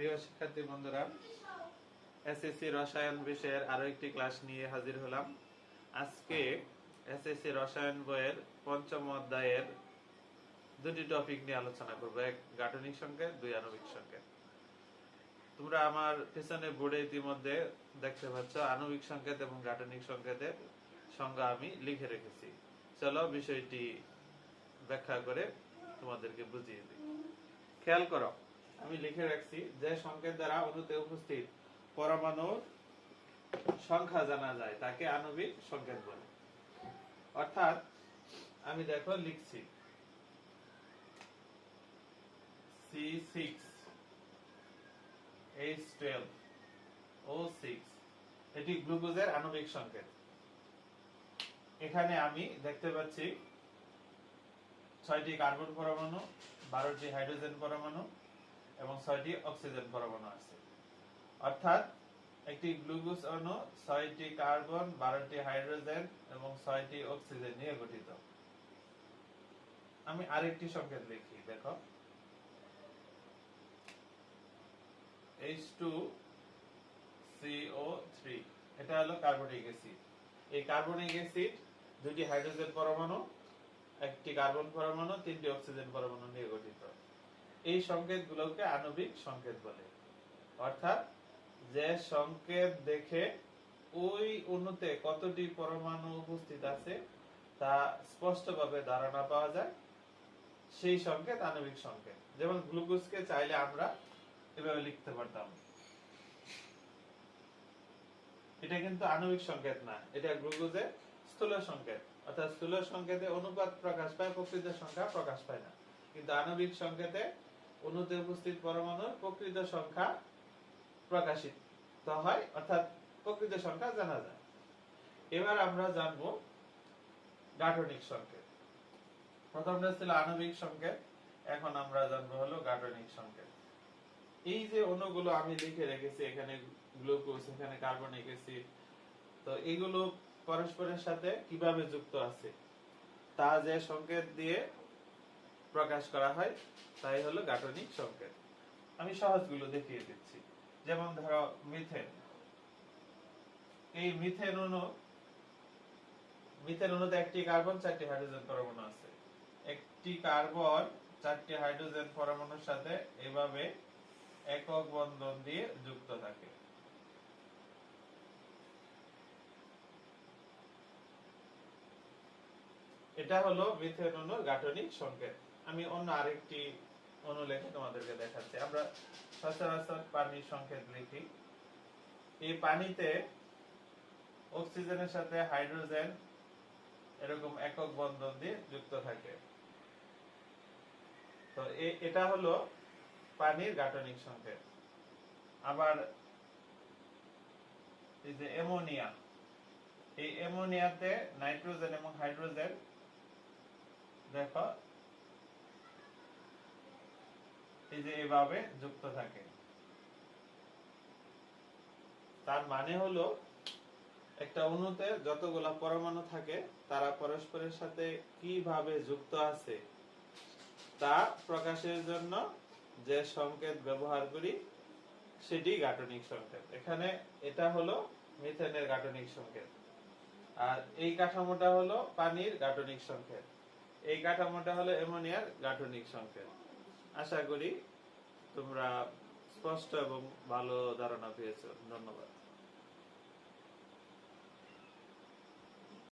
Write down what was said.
প্রিয় শিক্ষার্থী বন্ধুরা এসএসসি রসায়ন বিষয়ের আরও একটি ক্লাস নিয়ে হাজির হলাম। আজকে এসএসসি রসায়ন বইয়ের পঞ্চম অধ্যায়ের দুটি টপিক নিয়ে আলোচনা করব, এক গাঠনিক সংকেত দুই আণবিক সংকেত তোমরা আমার পিছনে বোর্ডে ইতিমধ্যে দেখতে পাচ্ছ, আণবিক সংকেত এবং গাঠনিক সংকেতের সংজ্ঞা আমি লিখে রেখেছি। চলো বিষয়টি ব্যাখ্যা করে তোমাদেরকে বুঝিয়ে দিই। খেয়াল করো আমি লিখে রাখছি, যে সংকেত দ্বারা অণুতে উপস্থিত পরমাণুর সংখ্যা জানা যায়, তাকে আণবিক সংকেত বলে। অর্থাৎ, আমি দেখো লিখছি C six H twelve O six এটি গ্লুকোজের আণবিক সংকেত। এখানে আমি দেখতে পাচ্ছি ছয়টি কার্বন পরমাণু, বারোটি হাইড্রোজেন পরমাণু এবং ছয়টি অক্সিজেন পরমাণু আছে। অর্থাৎ, একটি গ্লুকোজ অণু ছয়টি কার্বন, বারোটি হাইড্রোজেন এবং ছয়টি অক্সিজেন নিয়ে গঠিত। আমি আরেকটি সংকেত লিখি, দেখো। H2 CO3 এটা হলো কার্বনিক অ্যাসিড। এই কার্বনিক অ্যাসিড দুটি হাইড্রোজেন পরমাণু, একটি কার্বন পরমাণু, তিনটি অক্সিজেন পরমাণু নিয়ে গঠিত। এই সংকেতগুলোকে আণবিক সংকেত বলে। অর্থাৎ যে সংকেত দেখে ওই অণুতে কতটি পরমাণু উপস্থিত আছে তা স্পষ্টভাবে ধারণা পাওয়া যায়। সেই সংকেত আণবিক সংকেত। যেমন গ্লুকোজকে চাইলে আমরা এভাবে লিখতে পারতাম। এটা কিন্তু আণবিক সংকেত না, এটা গ্লুকোজের স্থূল সংকেত। অর্থাৎ স্থূল সংকেতে অনুপাত প্রকাশ পায়, প্রকৃত সংখ্যা প্রকাশ পায় না। কিন্তু আণবিক সংকেতে অণুতে উপস্থিত পরমাণুর প্রকৃত সংখ্যা প্রকাশিত হয়, অর্থাৎ প্রকৃত সংখ্যা জানা যায়। এবার আমরা জানব গাঠনিক সংকেত। প্রথমটা ছিল আণবিক সংকেত, এখন আমরা জানব হলো গাঠনিক সংকেত। এই যে অণুগুলো আমি লিখে রেখেছি, এখানে গ্লুকোজ, এখানে কার্বন অ্যাসিড তো এগুলো পরস্পরের সাথে কীভাবে যুক্ত আছে? তা যে সংকেত দিয়ে প্রকাশ করা হয়, তাই হলো গাঠনিক সংকেত। আমি সহজগুলো দেখিয়ে দিচ্ছি। যেমন ধরো মিথেন। এই মিথেন অণু, মিথেন অণুতে একটি কার্বন, চারটি হাইড্রোজেন পরমাণু আছে। একটি কার্বন, চারটি হাইড্রোজেন পরমাণুর সাথে এভাবে একক বন্ধন দিয়ে যুক্ত থাকে। এটা হলো মিথেন অণুর গাঠনিক সংকেত। অন্য আরেকটি অণু লিখে তোমাদেরকে দেখাচ্ছি। আমরা সচরাচর পানির সংকেত লিখি। এই পানিতে অক্সিজেনের সাথে হাইড্রোজেন এরকম একক বন্ধন দিয়ে যুক্ত থাকে। তো এটা হলো পানির গাঠনিক সংকেত। আবার এই যে অ্যামোনিয়া, এই অ্যামোনিয়াতে নাইট্রোজেন এবং হাইড্রোজেন, দেখো এই যে এভাবে যুক্ত থাকে। তার মানে হলো, একটা অণুতে যতগুলা পরমাণু থাকে, তারা পরস্পরের সাথে কীভাবে যুক্ত আছে, তা প্রকাশের জন্য যে সংকেত ব্যবহার করি, সেটি গাঠনিক সংকেত। এখানে এটা হলো মিথেনের গাঠনিক সংকেত। আর এই কাঠামোটা হলো পানির গাঠনিক সংকেত। এই কাঠামোটা হলো অ্যামোনিয়ার গাঠনিক সংকেত। আশা করি তোমরা স্পষ্ট এবং ভালো ধারণা পেয়েছ। ধন্যবাদ।